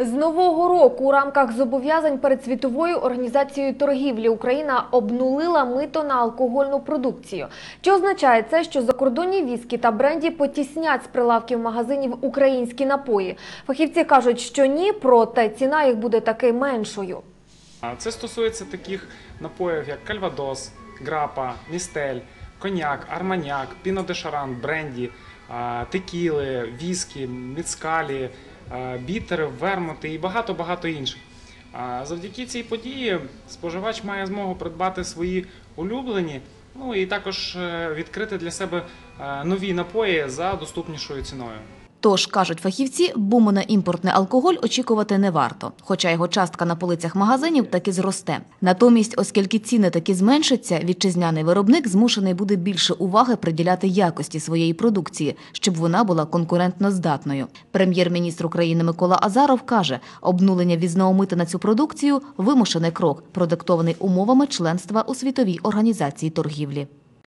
З нового року у рамках зобов'язань перед світовою організацією торгівлі Україна обнулила мито на алкогольну продукцію. Чи означає це, що закордонні віскі та бренді потіснять з прилавків магазинів українські напої? Фахівці кажуть, що ні, проте ціна їх буде таки меншою. Це стосується таких напоїв, як кальвадос, грапа, містель, коньяк, арманяк, піно де шаран, бренді, текіли, віскі, міцкалі, а, бітери, вермути і багато-багато інших. Завдяки цій події споживач має змогу придбати свої улюблені, ну і також е, відкрити для себе е, нові напої за доступнішою ціною. Тож, кажуть фахівці, буму на імпортний алкоголь очікувати не варто, хоча його частка на полицях магазинів таки зросте. Натомість, оскільки ціни таки зменшаться, вітчизняний виробник змушений буде більше уваги приділяти якості своєї продукції, щоб вона була конкурентно здатною. Прем'єр-міністр України Микола Азаров каже, обнулення візного мита на цю продукцію вимушений крок, продиктований умовами членства у світовій організації торгівлі.